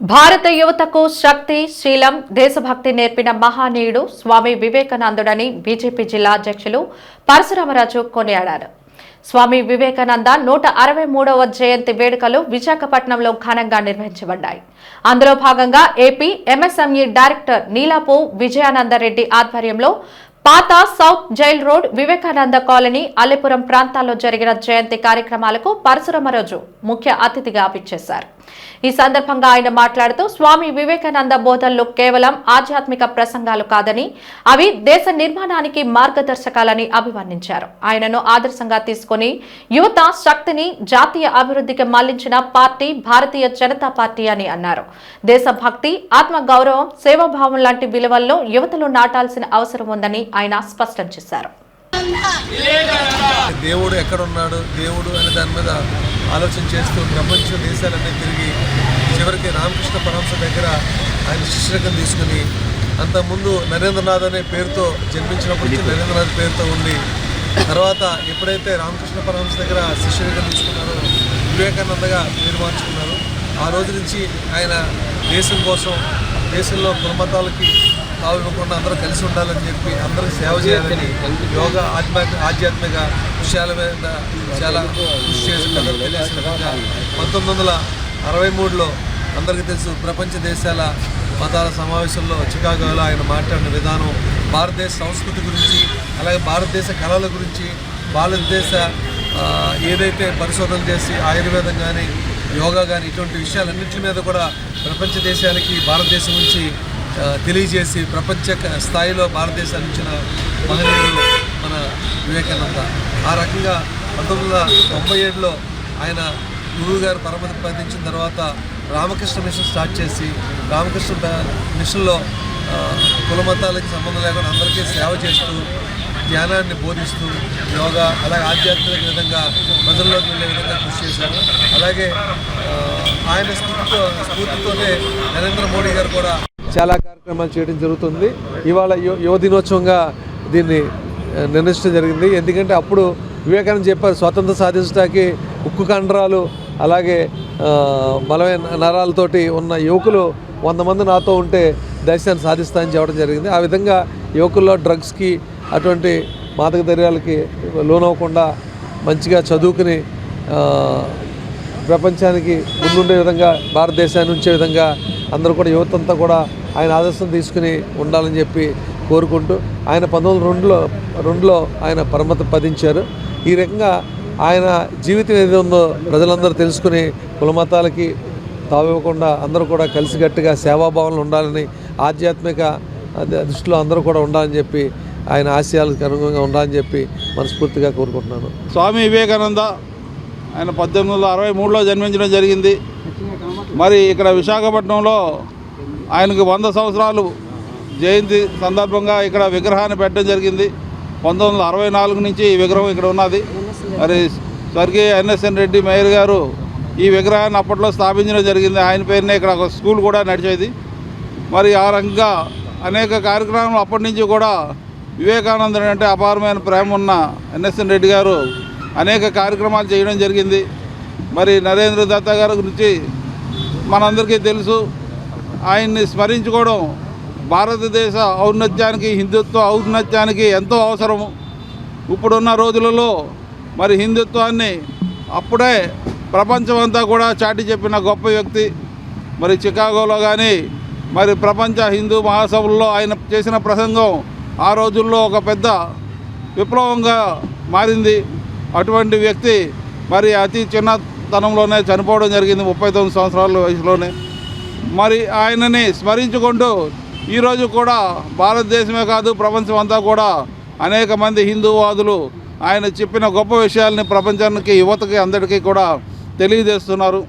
భారత యువతకు శక్తి శీలం దేశభక్తి నేర్పిన మహానీయుడు స్వామి వివేకానందుడని బీజేపీ జిల్లా అధ్యక్షులు పరశురామరాజు కొనియాడారు. స్వామి వివేకానంద నూట అరవై మూడవ జయంతి వేడుకలు విశాఖపట్నంలో ఘనంగా నిర్వహించబడ్డాయి. అందులో భాగంగా AP MSME director Neelapu Vijayanandareddy ఆధ్వర్యంలో పాత south jail road Vivekananda colony Allipuram ప్రాంతాల్లో జరిగిన జయంతి కార్యక్రమాలకు పరశురామరాజు ముఖ్య అతిథిగా విచ్చేశారు. ఈ సందర్భంగా ఆయన మాట్లాడుతూ స్వామి వివేకానంద బోధనలు కేవలం ఆధ్యాత్మిక ప్రసంగాలు కాదని అవి దేశ నిర్మాణానికి మార్గదర్శకాలని అభివర్ణించారు. ఆయనను ఆదర్శంగా తీసుకుని యువత శక్తిని జాతీయ అభివృద్ధికి మళ్ళించిన పార్టీ భారతీయ జనతా పార్టీ అని అన్నారు. దేశభక్తి ఆత్మ గౌరవం సేవాభావం లాంటి విలువల్లో యువతలో నాటాల్సిన అవసరం ఉందని ఆయన స్పష్టం చేశారు. దేవుడు ఎక్కడున్నాడు? దేవుడు అనే దాని మీద ఆలోచన చేస్తూ ప్రపంచ దేశాలన్నీ తిరిగి చివరికి రామకృష్ణ పరమహంస దగ్గర ఆయన శిష్యకం తీసుకుని అంతకుముందు నరేంద్రనాథ్ అనే పేరుతో జన్మించినప్పటి నుంచి నరేంద్రనాథ్ పేరుతో ఉండి తర్వాత ఎప్పుడైతే రామకృష్ణ పరమహంస దగ్గర శిష్యుడిగా తీసుకున్నారో వివేకానందగా పేరు మార్చుకున్నారు. ఆ రోజు నుంచి ఆయన దేశం కోసం దేశంలో కులమతాలకి తావివ్వకుండా అందరూ కలిసి ఉండాలని చెప్పి అందరికి సేవ చేయాలని యోగా ఆధ్యాత్మిక ఆధ్యాత్మిక విషయాల మీద చాలా కృషి చేసి విధంగా పంతొమ్మిది వందల అరవై మూడులో అందరికీ తెలుసు ప్రపంచ దేశాల మతాల సమావేశంలో చికాగోలో ఆయన మాట్లాడిన విధానం భారతదేశ సంస్కృతి గురించి అలాగే భారతదేశ కళల గురించి భారతదేశ ఏదైతే పరిశోధన చేసి ఆయుర్వేదం కానీ యోగా కానీ ఇటువంటి విషయాలన్నింటి మీద కూడా ప్రపంచ దేశాలకి భారతదేశం నుంచి తెలియజేసి ప్రపంచ స్థాయిలో భారతదేశాన్ని ఇచ్చిన మహనీయుడు మన వివేకానంద. ఆ రకంగా పంతొమ్మిది వందల తొంభై ఏడులో ఆయన గురువు గారు పరమతి పదించిన తర్వాత రామకృష్ణ మిషన్ స్టార్ట్ చేసి రామకృష్ణ మిషన్లో ఆ, కుల మతాలకి సంబంధం లేకుండా అందరికీ సేవ చేస్తూ ధ్యానాన్ని బోధిస్తూ యోగా అలాగే ఆధ్యాత్మిక విధంగా ప్రజల్లోకి వెళ్ళే విధంగా కృషి చేశారు. అలాగే ఆయన స్ఫూర్తితో స్ఫూర్తితోనే నరేంద్ర మోడీ గారు కూడా చాలా కార్యక్రమాలు చేయడం జరుగుతుంది. ఇవాళ యువ దినోత్సవంగా దీన్ని నిర్ణయించడం జరిగింది. ఎందుకంటే అప్పుడు వివేకానంద చెప్పారు స్వాతంత్రం సాధించడానికి ఉక్కు కండరాలు అలాగే బలమైన నరాలతోటి ఉన్న యువకులు వంద మంది నాతో ఉంటే దేశాన్ని సాధిస్తానని చెప్పడం జరిగింది. ఆ విధంగా యువకుల్లో డ్రగ్స్కి అటువంటి మాదక ద్రవ్యాలకి లోనవ్వకుండా మంచిగా చదువుకుని ప్రపంచానికి ముందుండే విధంగా భారతదేశాన్ని ఉంచే విధంగా అందరూ కూడా యువతంతా కూడా ఆయన ఆదర్శం తీసుకుని ఉండాలని చెప్పి కోరుకుంటూ ఆయన పంతొమ్మిది రెండులో రెండులో ఆయన పరమత పదించారు. ఈ రకంగా ఆయన జీవితం ఏది ఉందో ప్రజలందరూ తెలుసుకుని కులమతాలకి తావివ్వకుండా అందరూ కూడా కలిసికట్టుగా సేవాభావంలో ఉండాలని ఆధ్యాత్మిక దృష్టిలో అందరూ కూడా ఉండాలని చెప్పి ఆయన ఆశయాలకు అనుగుణంగా ఉండాలని చెప్పి మనస్ఫూర్తిగా కోరుకుంటున్నాను. స్వామి వివేకానంద ఆయన పద్దెనిమిది వందల అరవై మూడులో జన్మించడం జరిగింది. మరి ఇక్కడ విశాఖపట్నంలో ఆయనకు వంద సంవత్సరాలు జయంతి సందర్భంగా ఇక్కడ విగ్రహాన్ని పెట్టడం జరిగింది. పంతొమ్మిది వందల అరవై నాలుగు నుంచి ఈ విగ్రహం ఇక్కడ ఉన్నది. మరి స్వర్గీయ ఎన్ఎస్ఎన్ రెడ్డి మేయర్ గారు ఈ విగ్రహాన్ని అప్పట్లో స్థాపించడం జరిగింది. ఆయన పేరునే ఇక్కడ ఒక స్కూల్ కూడా నడిచేది. మరి ఆ రకంగా అనేక కార్యక్రమాలు అప్పటి నుంచి కూడా వివేకానందుడు అంటే అపారమైన ప్రేమ ఉన్న ఎన్ఎస్ఎన్ రెడ్డి గారు అనేక కార్యక్రమాలు చేయడం జరిగింది. మరి నరేంద్ర దత్త గారి గురించి మనందరికీ తెలుసు. ఆయన్ని స్మరించుకోవడం భారతదేశ ఔన్నత్యానికి హిందుత్వ ఔన్నత్యానికి ఎంతో అవసరము. ఇప్పుడున్న రోజులలో మరి హిందుత్వాన్ని అప్పుడే ప్రపంచమంతా కూడా చాటి చెప్పిన గొప్ప వ్యక్తి. మరి చికాగోలో కానీ మరి ప్రపంచ హిందూ మహాసభల్లో ఆయన చేసిన ప్రసంగం ఆ రోజుల్లో ఒక పెద్ద విప్లవంగా మారింది. అటువంటి వ్యక్తి మరి అతి చిన్నతనంలోనే చనిపోవడం జరిగింది ముప్పై తొమ్మిది సంవత్సరాల వయసులోనే. మరి ఆయనని స్మరించుకుంటూ ఈరోజు కూడా భారతదేశమే కాదు ప్రపంచం అంతా కూడా అనేక మంది హిందూవాదులు ఆయన చెప్పిన గొప్ప విషయాల్ని ప్రపంచానికి యువతకి అందరికీ కూడా తెలియజేస్తున్నారు.